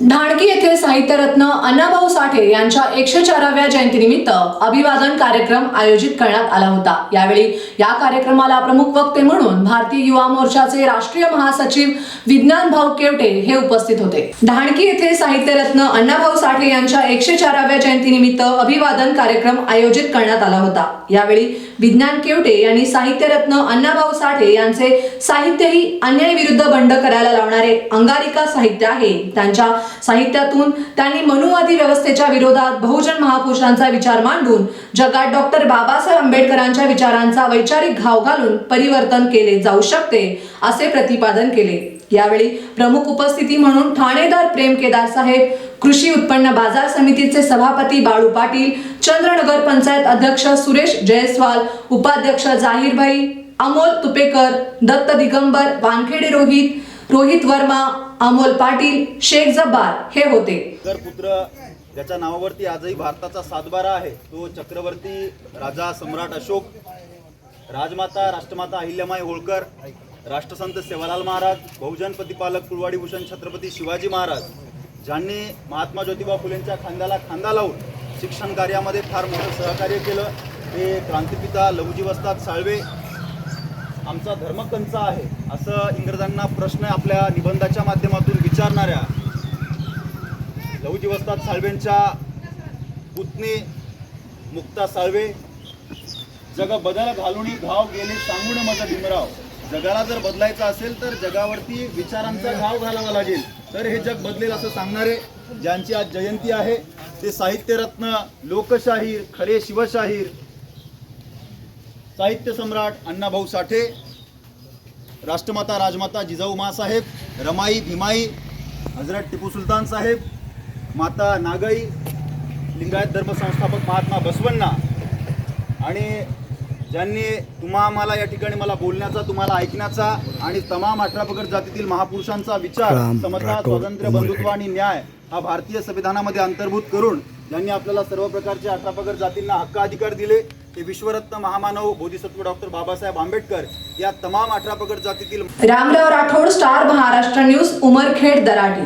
ढाणकी येथे साहित्यरत्न अण्णाभाऊ साठे यांच्या एकशे चाराव्या जयंतीनिमित्त अभिवादन कार्यक्रम आयोजित करण्यात आला होता. यावेळी या कार्यक्रमाला प्रमुख वक्ते म्हणून भारतीय युवा मोर्चाचे राष्ट्रीय महासचिव विज्ञान भाऊ केवटे हे उपस्थित होते. ढाणकी येथे साहित्यरत्न अण्णाभाऊ साठे यांच्या एकशे चाराव्या जयंतीनिमित्त अभिवादन कार्यक्रम आयोजित करण्यात आला होता. यावेळी विज्ञान केवटे यांनी साहित्यरत्न अण्णाभाऊ साठे यांचे साहित्य ही अन्यायविरुद्ध बंड करायला लावणारे अंगारिका साहित्य आहे. त्यांच्या साहित्यातून. त्यांनी मनुवादी व्यवस्थेच्या विरोधात बहुजन महापुरुषांचा विचार मांडून जगात डॉक्टर बाबासाहेब आंबेडकरांच्या विचारांचा वैचारिक घाव घालून परिवर्तन केले जाऊ शकते असे प्रतिपादन केले. यावेळी प्रमुख उपस्थिती म्हणून ठाणेदार प्रेम केदार साहेब कृषी उत्पन्न बाजार समितीचे सभापती बाळू पाटील चंद्रनगर पंचायत अध्यक्ष सुरेश जयस्वाल उपाध्यक्ष जाहीरभाई अमोल तुपेकर दत्त दिगंबर वानखेडे रोहित रोहित वर्मा अमोल पाटील शेख जब्बार हे होते. तर पुत्र ज्याच्या नावावरती आजही भारताचा सातबारा आहे तो चक्रवर्ती राजा सम्राट अशोक राजमाता राष्ट्रमाता अहिल्यामाई होळकर राष्ट्रसंत सेवालाल महाराज बहुजन प्रतिपालक कुलवाडी भूषण छत्रपती शिवाजी महाराज ज्यांनी महात्मा ज्योतिबा फुलेंच्या खांद्याला खांदा लावून शिक्षण कार्यामध्ये फार मोठं सहकार्य केलं ते क्रांतिपिता लघुजीवस्ताद साळवे आमचा धर्मकंच आहे असं इंग्रजांना प्रश्न आपल्या निबंधाच्या माध्यमातून विचारणाऱ्या लहुजी वस्ताद साळवेंच्या पुतणी मुक्ता साळवे जग बदल घालून घाव गेले सांगून माझा भीमराव. जगाला जर बदलायचं असेल तर जगावरती विचारांचा घाव घालावा लागेल. तर हे जग बदलेल असं सांगणारे ज्यांची आज जयंती आहे ते साहित्यरत्न लोकशाहीर खरे शिवशाहीर साहित्य सम्राट अण्णाभाऊ साठे राष्ट्रमाता राजमाता जिजाऊ मासाहेब रमाई भीमाई हजरत टिपू सुलतान साहेब माता नागाई लिंगायत धर्म संस्थापक महात्मा बसवण्णा आणि ज्यांनी तुम्हा आम्हाला या ठिकाणी मला बोलण्याचा तुम्हाला ऐकण्याचा आणि तमाम अठरा पगड जातीतील महापुरुषांचा विचार समता स्वातंत्र्य. बंधुत्व आणि न्याय हा भारतीय संविधानामध्ये अंतर्भूत करून ज्यांनी आपल्याला सर्व प्रकारचे अठरा पगड जातींना हक्क अधिकार दिले ते विश्वरत्न महामानव बोधिसत्व डॉक्टर बाबासाहेब आंबेडकर या तमाम अठरा पगड जातीतील रामराव राठोड स्टार महाराष्ट्र न्यूज उमरखेड दराडी.